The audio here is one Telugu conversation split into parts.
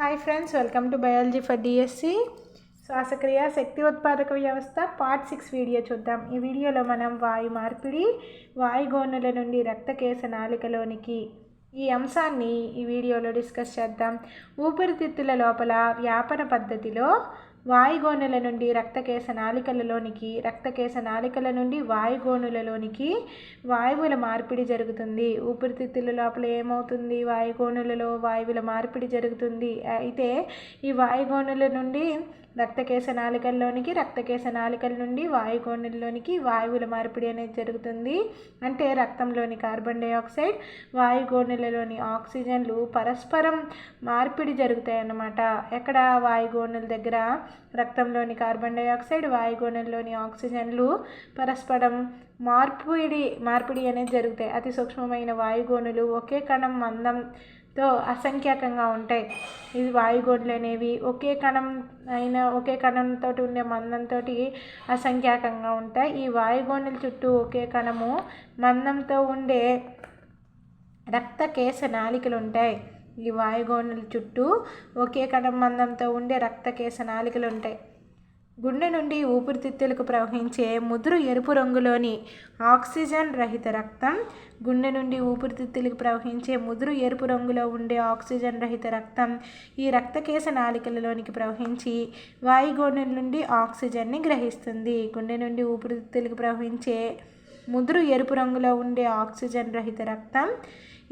Hi friends welcome to biology for DSC శ్వాసక్రియ శక్తి ఉత్పాదక వ్యవస్థ పార్ట్ సిక్స్ వీడియో చూద్దాం. ఈ వీడియోలో మనం వాయు మార్పిడి వాయుగోనుల నుండి రక్తకేశ నాలికలోనికి ఈ అంశాన్ని ఈ వీడియోలో డిస్కస్ చేద్దాం. ఊపిరితిత్తుల లోపల వ్యాపన పద్ధతిలో వాయుగోనుల నుండి రక్తకేశ నాళికలలోనికి రక్తకేశ నాళికల నుండి వాయుగోనులలోనికి వాయువుల మార్పిడి జరుగుతుంది. ఊపిరితిత్తుల లోపల ఏమవుతుంది? వాయుగోనులలో వాయువుల మార్పిడి జరుగుతుంది. అయితే ఈ వాయుగోనుల నుండి రక్తకేశ నాళికల్లోనికి రక్తకేశ నాళికల నుండి వాయుగోనుల్లోనికి వాయువుల మార్పిడి అనేది జరుగుతుంది. అంటే రక్తంలోని కార్బన్ డైఆక్సైడ్ వాయుగోణులలోని ఆక్సిజన్లు పరస్పరం మార్పిడి జరుగుతాయి అన్నమాట ఎక్కడ వాయుగోణుల దగ్గర. రక్తంలోని కార్బన్ డైఆక్సైడ్ వాయుగోణుల్లోని ఆక్సిజన్లు పరస్పరం మార్పిడి మార్పిడి అనేది జరుగుతాయి. అతి సూక్ష్మమైన వాయుగోణులు ఒకే కణం మందం తో అసంఖ్యాకంగా ఉంటాయి. ఇది వాయుగోడ్లు అనేవి ఒకే కణం అయిన ఒకే కణంతో ఉండే మందంతో అసంఖ్యాకంగా ఉంటాయి. ఈ వాయుగోణుల చుట్టూ ఒకే కణము మందంతో ఉండే రక్తకేశ నాళికలు ఉంటాయి ఈ వాయుగోణుల చుట్టూ ఒకే కణం మందంతో ఉండే రక్తకేశ నాళికలు ఉంటాయి గుండె నుండి ఊపిరితిత్తులకు ప్రవహించే ముదురు ఎరుపు రంగులోని ఆక్సిజన్ రహిత రక్తం గుండె నుండి ఊపిరితిత్తులకు ప్రవహించే ముదురు ఎరుపు రంగులో ఉండే ఆక్సిజన్ రహిత రక్తం ఈ రక్తకేశ నాళికలలోనికి ప్రవహించి వాయుగోణుల నుండి ఆక్సిజన్ని గ్రహిస్తుంది. గుండె నుండి ఊపిరితిత్తులకు ప్రవహించే ముదురు ఎరుపు రంగులో ఉండే ఆక్సిజన్ రహిత రక్తం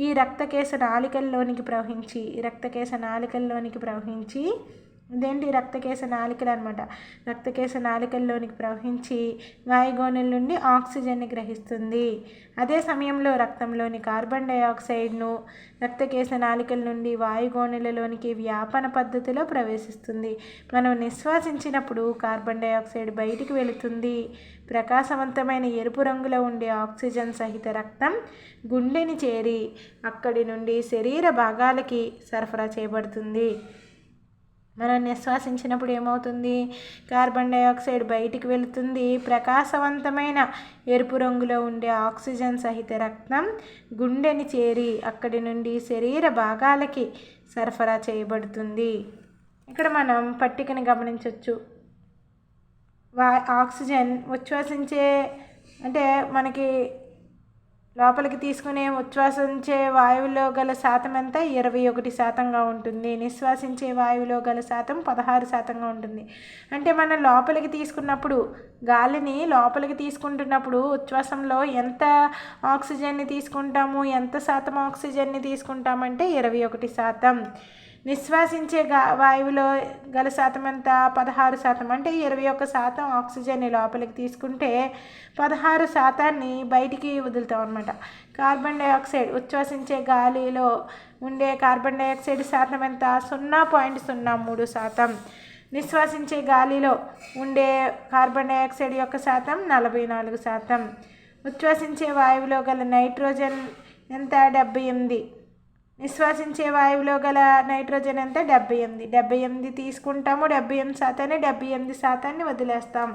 ఈ రక్తకేశ నాలికల్లోనికి ప్రవహించి ఈ రక్తకేశ నాలికల్లోనికి ప్రవహించి ఇదేంటి రక్తకేశ నాళికలు అనమాట రక్తకేశ నాళికల్లోనికి ప్రవహించి వాయుగోణుల నుండి ఆక్సిజన్ని గ్రహిస్తుంది. అదే సమయంలో రక్తంలోని కార్బన్ డైఆక్సైడ్ను రక్తకేశ నాళికల నుండి వాయుగోణులలోనికి వ్యాపన పద్ధతిలో ప్రవేశిస్తుంది. మనం నిశ్వాసించినప్పుడు కార్బన్ డైఆక్సైడ్ బయటికి వెళుతుంది. ప్రకాశవంతమైన ఎరుపు రంగులో ఉండే ఆక్సిజన్ సహిత రక్తం గుండెని చేరి అక్కడి నుండి శరీర భాగాలకి సరఫరా చేయబడుతుంది. మనం నిశ్వాసించినప్పుడు ఏమవుతుంది? కార్బన్ డైఆక్సైడ్ బయటికి వెళుతుంది. ప్రకాశవంతమైన ఎరుపు రంగులో ఉండే ఆక్సిజన్ సహిత రక్తం గుండెని చేరి అక్కడి నుండి శరీర భాగాలకి సరఫరా చేయబడుతుంది. ఇక్కడ మనం పట్టికని గమనించవచ్చు వా ఆక్సిజన్ ఉచ్ఛ్వాసించే అంటే మనకి లోపలికి తీసుకునే ఉచ్ఛ్వాసించే వాయువులో గల శాతం ఎంత ఇరవై ఒకటి శాతంగా ఉంటుంది. నిశ్వాసించే వాయువులో గల శాతం పదహారు శాతంగా ఉంటుంది. అంటే మనం లోపలికి తీసుకున్నప్పుడు గాలిని లోపలికి తీసుకుంటున్నప్పుడు ఉచ్ఛ్వాసంలో ఎంత ఆక్సిజన్ని తీసుకుంటాము ఎంత శాతం ఆక్సిజన్ని తీసుకుంటామంటే ఇరవై ఒకటి శాతం. నిశ్వాసించే గా వాయువులో గల శాతం ఎంత పదహారు శాతం అంటే ఇరవై ఒక్క శాతం ఆక్సిజన్ని లోపలికి తీసుకుంటే పదహారు శాతాన్ని బయటికి వదులుతాం అనమాట కార్బన్ డైఆక్సైడ్ ఉచ్ఛ్వసించే గాలిలో ఉండే కార్బన్ డైఆక్సైడ్ శాతం ఎంత? సున్నా పాయింట్ సున్నా మూడు శాతం. నిశ్వాసించే గాలిలో ఉండే కార్బన్ డైఆక్సైడ్ యొక్క శాతం నలభై నాలుగు శాతం. ఉచ్ఛ్వాసించే వాయువులో గల నైట్రోజన్ ఎంత? డెబ్బై ఎనిమిది. నిశ్వాసించే వాయువులో గల నైట్రోజన్ అంతా డెబ్బై ఎనిమిది. డెబ్బై ఎనిమిది తీసుకుంటాము డెబ్బై ఎనిమిది శాతాన్ని డెబ్బై ఎనిమిది శాతాన్ని వదిలేస్తాం.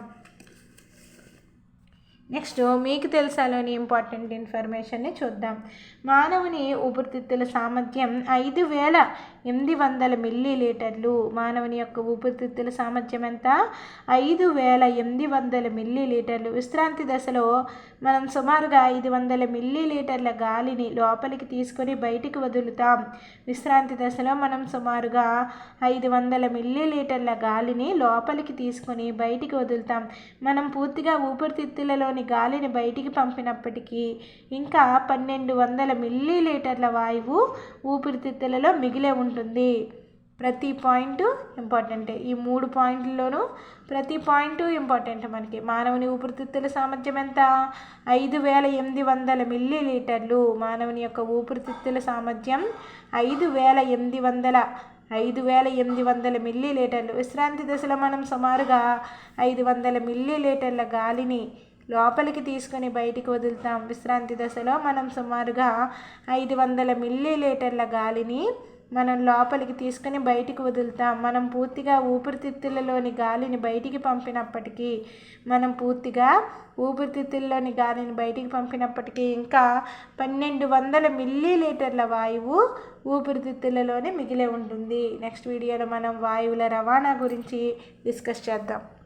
నెక్స్ట్ మీకు తెలుసాలోని ఇంపార్టెంట్ ఇన్ఫర్మేషన్ని చూద్దాం. మానవుని ఊపిరితిత్తుల సామర్థ్యం ఐదు వేల ఎనిమిది వందల మిల్లీ లీటర్లు మానవుని యొక్క ఊపిరితిత్తుల సామర్థ్యం ఎంత? ఐదు వేల ఎనిమిది వందల మిల్లీ లీటర్లు విశ్రాంతి దశలో మనం సుమారుగా ఐదు వందల మిల్లీ లీటర్ల గాలిని లోపలికి తీసుకొని బయటికి వదులుతాం. విశ్రాంతి దశలో మనం సుమారుగా ఐదు వందల మిల్లీ లీటర్ల గాలిని లోపలికి తీసుకొని బయటికి వదులుతాం. మనం పూర్తిగా ఊపిరితిత్తులలోని గాలిని బయటికి పంపినప్పటికీ ఇంకా పన్నెండు వందల మిల్లీ లీటర్ల వాయువు ఊపిరితిత్తులలో మిగిలే ఉంటుంది. ప్రతి పాయింట్ ఇంపార్టెంటే. ఈ మూడు పాయింట్లలోనూ ప్రతి పాయింట్ ఇంపార్టెంట్ మనకి. మానవుని ఊపిరితిత్తుల సామర్థ్యం ఎంత? ఐదు వేల ఎనిమిది వందల మిల్లీ లీటర్లు మానవుని యొక్క ఊపిరితిత్తుల సామర్థ్యం ఐదు వేల ఎనిమిది వందల ఐదు వేల ఎనిమిది వందల మిల్లీ లీటర్లు విశ్రాంతి దశలో మనం సుమారుగా ఐదు వందల మిల్లీ లీటర్ల గాలిని లోపలికి తీసుకొని బయటికి వదులుతాం. విశ్రాంతి దశలో మనం సుమారుగా ఐదు వందల మిల్లీ లీటర్ల గాలిని మనం లోపలికి తీసుకుని బయటికి వదులుతాం. మనం పూర్తిగా ఊపిరితిత్తులలోని గాలిని బయటికి పంపినప్పటికీ మనం పూర్తిగా ఊపిరితిత్తుల్లోని గాలిని బయటికి పంపినప్పటికీ ఇంకా పన్నెండు వందల మిల్లీ లీటర్ల వాయువు ఊపిరితిత్తులలోనే మిగిలి ఉంటుంది. నెక్స్ట్ వీడియోలో మనం వాయువుల రవాణా గురించి డిస్కస్ చేద్దాం.